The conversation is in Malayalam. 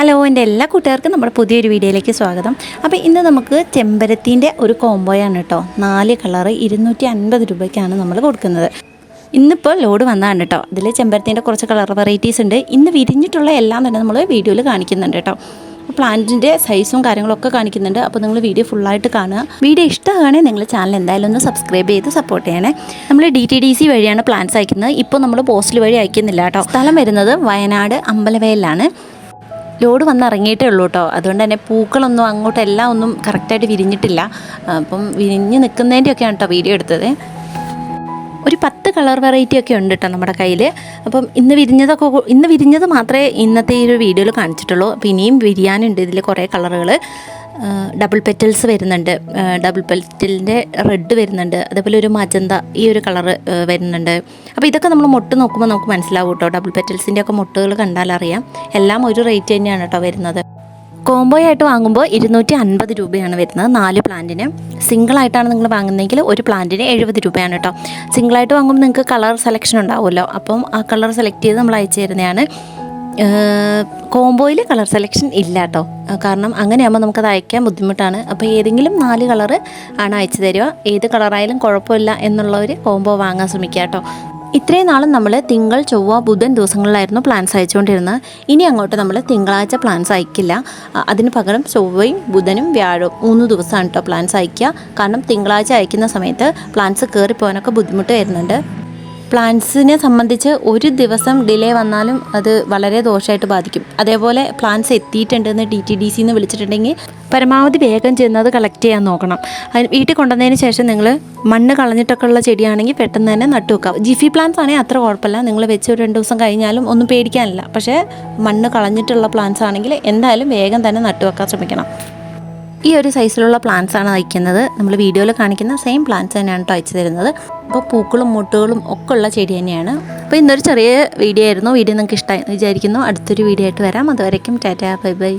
ഹലോ എന്റെ എല്ലാ കൂട്ടുകാർക്കും നമ്മുടെ പുതിയൊരു വീഡിയോയിലേക്ക് സ്വാഗതം. അപ്പോൾ ഇന്ന് നമുക്ക് ചെമ്പരത്തിന്റെ ഒരു കോംബോയാണ് കേട്ടോ. നാല് കളറ് ഇരുന്നൂറ്റി അൻപത് രൂപയ്ക്കാണ് നമ്മൾ കൊടുക്കുന്നത്. ഇന്നിപ്പോൾ ലോഡ് വന്നതാണ് കേട്ടോ. അതിൽ ചെമ്പരത്തിന്റെ കുറച്ച് കളർ വെറൈറ്റീസ് ഉണ്ട്. ഇന്ന് വിരിഞ്ഞിട്ടുള്ള എല്ലാം തന്നെ നമ്മൾ വീഡിയോയിൽ കാണിക്കുന്നുണ്ട് കേട്ടോ. പ്ലാന്റിന്റെ സൈസും കാര്യങ്ങളൊക്കെ കാണിക്കുന്നുണ്ട്. അപ്പോൾ നിങ്ങൾ വീഡിയോ ഫുള്ളായിട്ട് കാണുക. വീഡിയോ ഇഷ്ടമാണെങ്കിൽ നിങ്ങൾ ചാനൽ എന്തായാലും ഒന്ന് സബ്സ്ക്രൈബ് ചെയ്ത് സപ്പോർട്ട് ചെയ്യണേ. നമ്മൾ ഡി ടി ഡി സി വഴിയാണ് പ്ലാന്റ്സ് അയക്കുന്നത്. ഇപ്പോൾ നമ്മൾ പോസ്റ്റിൽ വഴി അയക്കുന്നില്ല കേട്ടോ. സ്ഥലം വരുന്നത് വയനാട് അമ്പലവയലിലാണ്. ലോഡ് വന്ന് ഇറങ്ങിയിട്ടേ ഉള്ളൂ കേട്ടോ. അതുകൊണ്ട് തന്നെ പൂക്കളൊന്നും അങ്ങോട്ട് എല്ലാം ഒന്നും കറക്റ്റായിട്ട് വിരിഞ്ഞിട്ടില്ല. അപ്പം വിരിഞ്ഞ് നിൽക്കുന്നതിന്റെയൊക്കെയാണ് കേട്ടോ വീഡിയോ എടുത്തത്. ഒരു പത്ത് കളർ വെറൈറ്റി ഒക്കെ ഉണ്ട് കേട്ടോ നമ്മുടെ കയ്യിൽ അപ്പം ഇന്ന് വിരിഞ്ഞതൊക്കെ ഇന്ന് വിരിഞ്ഞത് മാത്രമേ ഇന്നത്തെ ഈ ഒരു വീഡിയോയിൽ കാണിച്ചിട്ടുള്ളൂ. അപ്പോൾ ഇനിയും വിരിയാനുണ്ട് ഇതിൽ കുറേ കളറുകൾ ഡബിൾ പെറ്റൽസ് വരുന്നുണ്ട്. ഡബിൾ പെറ്റലിന്റെ റെഡ് വരുന്നുണ്ട്. അതേപോലെ ഒരു മജന്ത ഈ ഒരു കളറ് വരുന്നുണ്ട്. അപ്പോൾ ഇതൊക്കെ നമ്മൾ മൊട്ട് നോക്കുമ്പോൾ നമുക്ക് മനസ്സിലാവും കേട്ടോ ഡബിൾ പെറ്റൽസിന്റെ ഒക്കെ മൊട്ടുകൾ കണ്ടാലറിയാം എല്ലാം ഒരു റേറ്റ് തന്നെയാണ് കേട്ടോ വരുന്നത്. കോംബോ ആയിട്ട് വാങ്ങുമ്പോൾ ഇരുന്നൂറ്റി അൻപത് രൂപയാണ് വരുന്നത് നാല് പ്ലാന്റിന്. സിംഗിളായിട്ടാണ് നിങ്ങൾ വാങ്ങുന്നതെങ്കിൽ ഒരു പ്ലാന്റിന് എഴുപത് രൂപയാണ് കേട്ടോ സിംഗിളായിട്ട് വാങ്ങുമ്പോൾ നിങ്ങൾക്ക് കളർ സെലക്ഷൻ ഉണ്ടാവുമല്ലോ. അപ്പം ആ കളർ സെലക്ട് ചെയ്ത് നമ്മൾ അയച്ചു തരുന്നതാണ്. കോംബോയിൽ കളർ സെലക്ഷൻ ഇല്ല കേട്ടോ കാരണം അങ്ങനെയാകുമ്പോൾ നമുക്കത് അയക്കാൻ ബുദ്ധിമുട്ടാണ്. അപ്പോൾ ഏതെങ്കിലും നാല് കളർ ആണ് അയച്ചു തരിക. ഏത് കളറായാലും കുഴപ്പമില്ല എന്നുള്ള ഒരു കോംബോ വാങ്ങാൻ ശ്രമിക്കുക കേട്ടോ ഇത്രയും നാളും നമ്മൾ തിങ്കൾ ചൊവ്വ ബുധൻ ദിവസങ്ങളിലായിരുന്നു പ്ലാൻസ് അയച്ചുകൊണ്ടിരുന്നത്. ഇനി അങ്ങോട്ട് നമ്മൾ തിങ്കളാഴ്ച പ്ലാൻസ് അയക്കില്ല. അതിന് പകരം ചൊവ്വയും ബുധനും വ്യാഴവും മൂന്ന് ദിവസമാണ് കേട്ടോ പ്ലാൻസ് അയക്കുക. കാരണം തിങ്കളാഴ്ച അയക്കുന്ന സമയത്ത് പ്ലാൻസ് കയറിപ്പോകാനൊക്കെ ബുദ്ധിമുട്ട് വരുന്നുണ്ട്. പ്ലാൻസിനെ സംബന്ധിച്ച് ഒരു ദിവസം ഡിലേ വന്നാലും അത് വളരെ ദോഷമായിട്ട് ബാധിക്കും. അതേപോലെ പ്ലാന്റ്സ് എത്തിയിട്ടുണ്ടെന്ന് ഡി ടി ഡി സിന്ന് വിളിച്ചിട്ടുണ്ടെങ്കിൽ പരമാവധി വേഗം ചെന്നത് കളക്ട് ചെയ്യാൻ നോക്കണം. അതിന് വീട്ടിൽ കൊണ്ടുവന്നതിന് ശേഷം നിങ്ങൾ മണ്ണ് കളഞ്ഞിട്ടൊക്കെ ഉള്ള ചെടിയാണെങ്കിൽ പെട്ടെന്ന് തന്നെ നട്ടു വെക്കാം ജിഫി പ്ലാന്റ്സ് ആണെങ്കിൽ അത്ര കുഴപ്പമില്ല. നിങ്ങൾ വെച്ച് ഒരു രണ്ട് ദിവസം കഴിഞ്ഞാലും ഒന്നും പേടിക്കാനില്ല. പക്ഷേ മണ്ണ് കളഞ്ഞിട്ടുള്ള പ്ലാന്റ്സ് ആണെങ്കിൽ എന്തായാലും വേഗം തന്നെ നട്ടു വെക്കാൻ ശ്രമിക്കണം. ഈ ഒരു സൈസിലുള്ള പ്ലാന്റ്സ് ആണ് അയക്കുന്നത് നമ്മൾ വീഡിയോയിൽ കാണിക്കുന്ന സെയിം പ്ലാന്റ്സ് തന്നെയാണ് കേട്ടോ അയച്ചു തരുന്നത്. അപ്പോൾ പൂക്കളും മുട്ടുകളും ഒക്കെ ഉള്ള ചെടി തന്നെയാണ്. അപ്പോൾ ഇന്നൊരു ചെറിയ വീഡിയോ ആയിരുന്നു. വീഡിയോ നിങ്ങൾക്ക് ഇഷ്ടമായി വിചാരിക്കുന്നു. അടുത്തൊരു വീഡിയോ ആയിട്ട് വരാം. അതുവരേക്കും ടാറ്റാ. Bye bye.